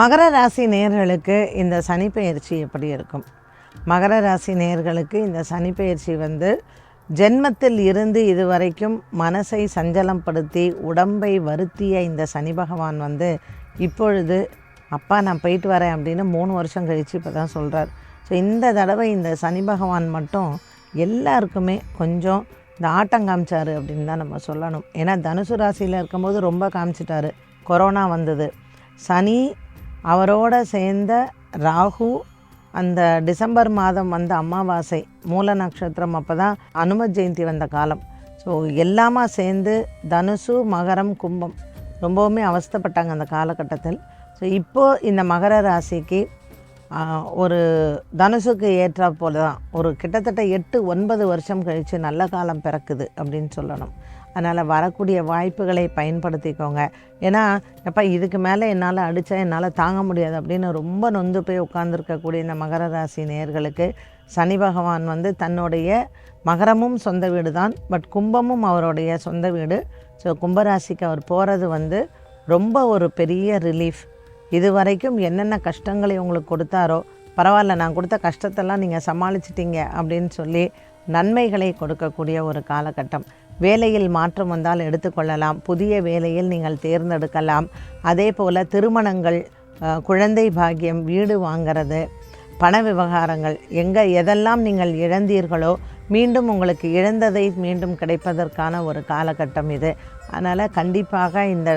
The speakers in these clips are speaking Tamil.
மகர ராசி நேயர்களுக்கு இந்த சனிப்பெயர்ச்சி எப்படி இருக்கும்? மகர ராசி நேயர்களுக்கு இந்த சனிப்பெயர்ச்சி வந்து ஜென்மத்தில் இருந்து இதுவரைக்கும் மனசை சஞ்சலப்படுத்தி உடம்பை வருத்திய இந்த சனி பகவான் வந்து இப்பொழுது அப்பா நான் போயிட்டு வரேன் அப்படின்னு மூணு வருஷம் கழித்து இப்போ தான் சொல்கிறார் ஸோ இந்த தடவை இந்த சனி பகவான் மட்டும் எல்லாருக்குமே கொஞ்சம் இந்த ஆட்டம் காமிச்சாரு அப்படின்னு தான் நம்ம சொல்லணும். ஏன்னா தனுசு ராசியில் இருக்கும்போது ரொம்ப காமிச்சிட்டாரு. கொரோனா வந்தது. சனி அவரோட சேர்ந்த ராகு அந்த டிசம்பர் மாதம் வந்த அமாவாசை மூல நட்சத்திரம் அப்போ தான் அனும ஜெயந்தி வந்த காலம். ஸோ எல்லாமா சேர்ந்து தனுசு மகரம் கும்பம் ரொம்பவுமே அவஸ்தைப்பட்டாங்க அந்த காலகட்டத்தில். ஸோ இப்போது இந்த மகர ராசிக்கு ஒரு தனுசுக்கு ஏற்றா போல தான் ஒரு கிட்டத்தட்ட எட்டு ஒன்பது வருஷம் கழித்து நல்ல காலம் பிறக்குது அப்படின்னு சொல்லணும். அதனால் வரக்கூடிய வாய்ப்புகளை பயன்படுத்திக்கோங்க. ஏன்னா எப்போ இதுக்கு மேலே என்னால் அடித்தா என்னால் தாங்க முடியாது அப்படின்னு ரொம்ப நொந்து போய் உட்காந்துருக்கக்கூடிய இந்த மகர ராசி நேயர்களுக்கு சனி பகவான் வந்து தன்னுடைய மகரமும் சொந்த வீடு தான் பட் கும்பமும் அவருடைய சொந்த வீடு. ஸோ கும்பராசிக்கு அவர் போகிறது வந்து ரொம்ப ஒரு பெரிய ரிலீஃப் இது வரைக்கும் என்னென்ன கஷ்டங்களை உங்களுக்கு கொடுத்தாரோ பரவாயில்ல நான் கொடுத்த கஷ்டத்தெல்லாம் நீங்கள் சமாளிச்சிட்டிங்க அப்படின்னு சொல்லி நன்மைகளை கொடுக்கக்கூடிய ஒரு காலகட்டம். வேலையில் மாற்றம் வந்தால் எடுத்துக்கொள்ளலாம். புதிய வேலையில் நீங்கள் தேர்ந்தெடுக்கலாம். அதே போல் திருமணங்கள் குழந்தை பாக்கியம் வீடு வாங்கிறது பண விவகாரங்கள் எங்கே எதெல்லாம் நீங்கள் இழந்தீர்களோ மீண்டும் உங்களுக்கு இழந்ததை மீண்டும் கிடைப்பதற்கான ஒரு காலகட்டம் இது. அதனால் கண்டிப்பாக இந்த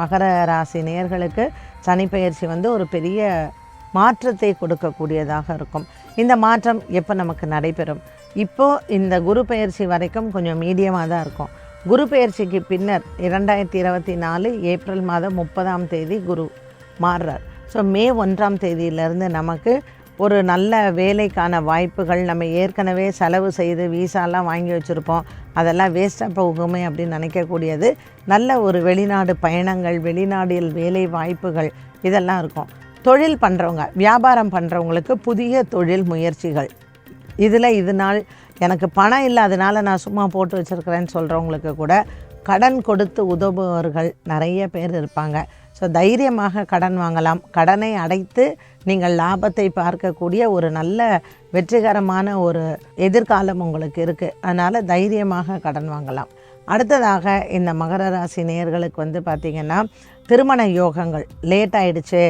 மகர ராசி நேர்களுக்கு சனிப்பெயர்ச்சி வந்து ஒரு பெரிய மாற்றத்தை கொடுக்கக்கூடியதாக இருக்கும். இந்த மாற்றம் எப்போ நமக்கு நடைபெறும்? இப்போது இந்த குரு பயிற்சி வரைக்கும் கொஞ்சம் மீடியமாக தான் இருக்கும். குரு பயிற்சிக்கு பின்னர் இரண்டாயிரத்தி இருபத்தி நாலு ஏப்ரல் மாதம் முப்பதாம் தேதி குரு மாறுறார். ஸோ மே ஒன்றாம் தேதியிலேருந்து நமக்கு ஒரு நல்ல வேலைக்கான வாய்ப்புகள் நம்ம ஏற்கனவே செலவு செய்து வீசாலாம் வாங்கி வச்சுருப்போம். அதெல்லாம் வேஸ்ட்டாக போகுமே அப்படின்னு நினைக்கக்கூடியது. நல்ல ஒரு வெளிநாடு பயணங்கள் வெளிநாடில் வேலை வாய்ப்புகள் இதெல்லாம் இருக்கும். தொழில் பண்ணுறவங்க வியாபாரம் பண்ணுறவங்களுக்கு புதிய தொழில் முயற்சிகள். இதில் இது நாள் எனக்கு பணம் இல்லாதனால நான் சும்மா போட்டு வச்சுருக்கிறேன்னு சொல்கிறவங்களுக்கு கூட கடன் கொடுத்து உதவுபவர்கள் நிறைய பேர் இருப்பாங்க. ஸோ தைரியமாக கடன் வாங்கலாம். கடனை அடைத்து நீங்கள் லாபத்தை பார்க்கக்கூடிய ஒரு நல்ல வெற்றிகரமான ஒரு எதிர்காலம் உங்களுக்கு இருக்குது அதனால் தைரியமாக கடன் வாங்கலாம். அடுத்ததாக இந்த மகர ராசி நேர்களுக்கு வந்து பார்த்திங்கன்னா திருமண யோகங்கள். லேட் ஆயிடுச்சு.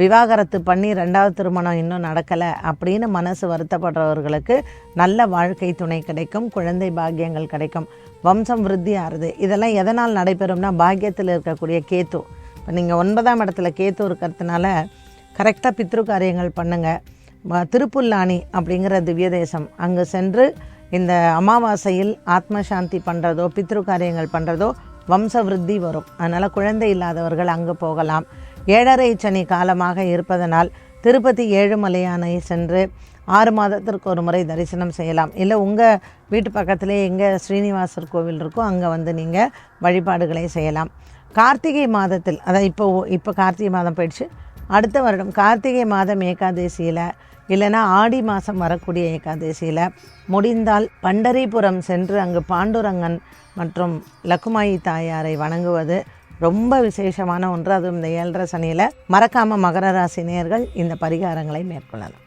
விவாகரத்து பண்ணி ரெண்டாவது திருமணம் இன்னும் நடக்கலை அப்படின்னு மனசு வருத்தப்படுறவர்களுக்கு நல்ல வாழ்க்கை துணை கிடைக்கும் குழந்தை பாக்கியங்கள் கிடைக்கும். வம்சம் விருத்தி ஆறுது. இதெல்லாம் எதனால் நடைபெறும்னா பாக்கியத்தில் இருக்கக்கூடிய கேத்து. இப்போ நீங்கள் ஒன்பதாம் இடத்துல கேத்து இருக்கிறதுனால கரெக்டாக பித்ரு காரியங்கள் பண்ணுங்கள் திருப்புல்லானி அப்படிங்கிற திவ்ய தேசம். அங்கே சென்று இந்த அமாவாசையில் ஆத்ம சாந்தி பண்ணுறதோ பித்ரு காரியங்கள் பண்ணுறதோ வம்ச விருத்தி வரும். அதனால் குழந்தை இல்லாதவர்கள் அங்கே போகலாம். ஏழரை சனி காலமாக இருப்பதனால் திருப்பதி ஏழுமலையானை சென்று ஆறு மாதத்திற்கு ஒரு முறை தரிசனம் செய்யலாம். இல்லை உங்கள் வீட்டு பக்கத்திலே எங்கே ஸ்ரீனிவாசர் கோவில் இருக்கோ அங்கே வந்து நீங்கள் வழிபாடுகளை செய்யலாம். கார்த்திகை மாதத்தில் அதான் இப்போ இப்போ கார்த்திகை மாதம் போயிடுச்சு. அடுத்த வருடம் கார்த்திகை மாதம் ஏகாதசியில் இல்லைன்னா ஆடி மாதம் வரக்கூடிய ஏகாதசியில் முடிந்தால் பண்டரிபுரம் சென்று அங்கு பாண்டுரங்கன் மற்றும் லக்குமாயி தாயாரை வணங்குவது ரொம்ப விசேஷமான ஒன்று அதுவும் இந்த ஏழரை சனியில். மறக்காமல் மகர ராசினியர்கள் இந்த பரிகாரங்களை மேற்கொள்ளலாம்.